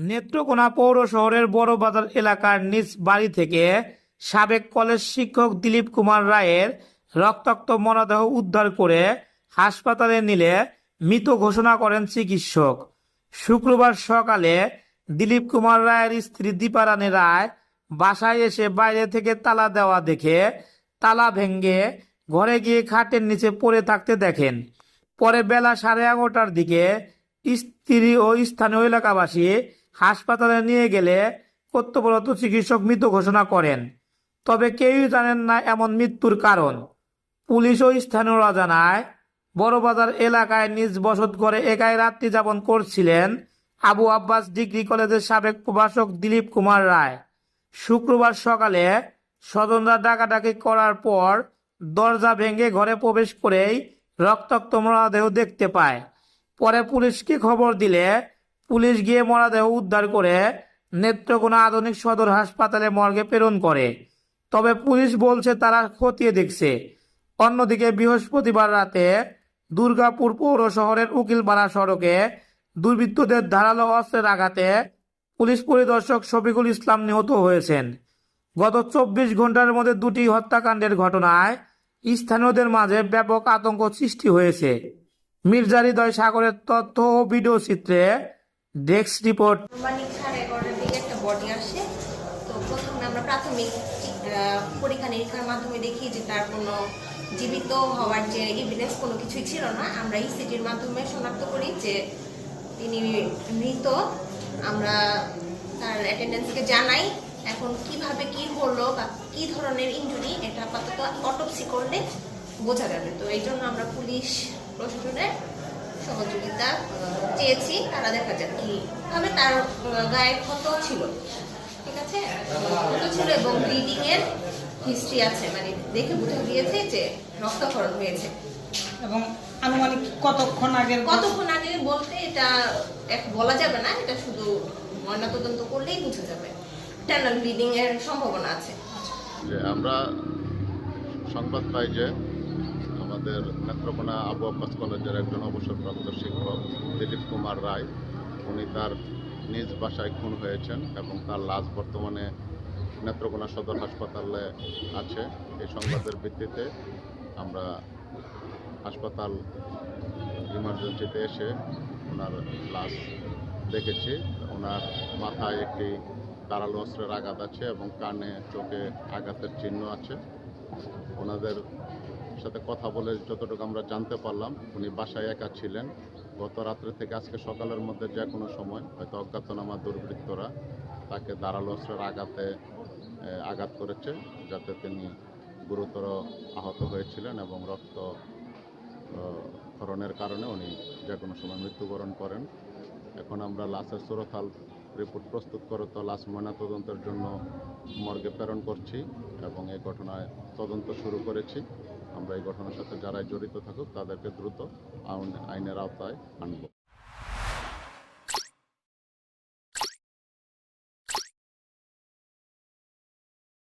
নেত্রকোনা পৌর শহরের বড় বাজার এলাকার নিজ বাড়ি থেকে সাবেক কলেজ শিক্ষক দিলীপ কুমার রায়ের রক্তাক্ত মরদেহ উদ্ধার করে হাসপাতালে নিলে মৃত ঘোষণা করেন চিকিৎসক। শুক্রবার সকালে দিলীপ কুমার রায়ের স্ত্রী দীপারানী রায় বাসায় এসে বাইরে থেকে তালা দেওয়া দেখে তালা ভেঙ্গে ঘরে গিয়ে খাটের নিচে পড়ে থাকতে দেখেন। পরে বেলা সাড়ে এগারোটার দিকে স্ত্রী ও স্থানীয় এলাকাবাসী হাসপাতালে নিয়ে গেলে কর্তব্যরত চিকিৎসক মৃত ঘোষণা করেন। তবে কেউই জানেন না এমন মৃত্যুর কারণ। পুলিশ ও স্থানীয়রা জানায়, বড়বাজার এলাকায় নিজ বসত ঘরে একাই রাত্রি যাপন করছিলেন আবু আব্বাস ডিগ্রি কলেজের সাবেক প্রভাষক দিলীপ কুমার রায়। শুক্রবার সকালে স্বজনরা ডাকাডাকি করার পর দরজা ভেঙে ঘরে প্রবেশ করেই রক্তাক্ত মরদেহ দেখতে পায়। পরে পুলিশকে খবর দিলে পুলিশ গিয়ে মরাদেহ উদ্ধার করে নেত্রকোনা আধুনিক সদর হাসপাতালে মর্গে প্রেরণ করে। তবে পুলিশ বলছে তারা খতিয়ে দেখছে। অন্যদিকে বৃহস্পতিবার রাতে দুর্গাপুর পৌর শহরের উকিলপাড়া সড়কে দুর্বৃত্তদের ধারালো অস্ত্রের আঘাতে পুলিশ পরিদর্শক শফিকুল ইসলাম নিহত হয়েছেন। গত চব্বিশ ঘণ্টার মধ্যে দুটি হত্যাকাণ্ডের ঘটনায় স্থানীয়দের মাঝে ব্যাপক আতঙ্ক সৃষ্টি হয়েছে। মির্জা হৃদয় সাগরের তথ্য ও ভিডিও চিত্রে ডেস্ক রিপোর্ট সাড়ে এগারোটার দিকে একটা বডি আসে। তো প্রথমে আমরা প্রাথমিক পরীক্ষা নিরীক্ষার মাধ্যমে দেখি যে তার কোনো জীবিত হওয়ার যে এভিডেন্স কোনো কিছুই ছিল না। আমরা ইসিটির মাধ্যমে শনাক্ত করি যে তিনি মৃত। আমরা তার অ্যাটেন্ডেন্সকে জানাই। এখন কীভাবে কি হলো বা কি ধরনের ইনজুরি এটা আপাতত অটোপসি করলে বোঝা যাবে। তো এই জন্য আমরা পুলিশ প্রশাসনের সহযোগিতা চেয়েছি তারা দেখা যাক কি? তবে তার গায়ে ক্ষত ছিল ঠিক আছে? ক্ষত ছিল এবং ব্লিডিং এর হিস্ট্রি আছে মানে দেখে বোঝা গিয়েছে যে রক্তক্ষরণ হয়েছে। এবং আনুমানিক কতক্ষণ আগে কতক্ষণ আগে বলতে এটা এক বলা যাবে না এটা শুধু ময়নাতদন্ত করলেই বোঝা যাবে। টানাল ব্লিডিং এর সম্ভাবনা আছে। আমরা সংবাদ পাই যে আমাদের নেত্রকোনা আবু আব্বাস কলেজের একজন অবসরপ্রাপ্ত শিক্ষক, দিলীপ কুমার রায়। উনি তার নিজ বাসায় খুন হয়েছেন এবং তার লাশ বর্তমানে নেত্রকোনা সদর হাসপাতালে আছে। এই সংবাদের ভিত্তিতে আমরা হাসপাতাল ইমার্জেন্সিতে এসে ওনার লাশ দেখেছি। ওনার মাথায় একটি ধারালো অস্ত্রের আঘাত আছে এবং কানে, চোখে আঘাতের চিহ্ন আছে। ওনাদের সাথে কথা বলে যতটুকু আমরা জানতে পারলাম, উনি বাসায় একা ছিলেন। গত রাত্রে থেকে আজকে সকালের মধ্যে যে কোনো সময় হয়তো অজ্ঞাতনামা দুর্বৃত্তরা তাকে ধারালো অস্ত্রের আঘাতে আঘাত করেছে যাতে তিনি গুরুতর আহত হয়েছিলেন এবং রক্ত ক্ষরণের কারণে উনি যে কোনো সময় মৃত্যুবরণ করেন। এখন আমরা লাশের সুরতাল রিপোর্ট প্রস্তুত করে তো লাশ ময়নাতদন্তের জন্য মর্গে প্রেরণ করছি এবং এই ঘটনায় তদন্ত শুরু করেছি। আমরা এই ঘটনার সাথে যারাই জড়িত থাকুক তাদেরকে দ্রুত আইন- আইনের আওতায় আনব।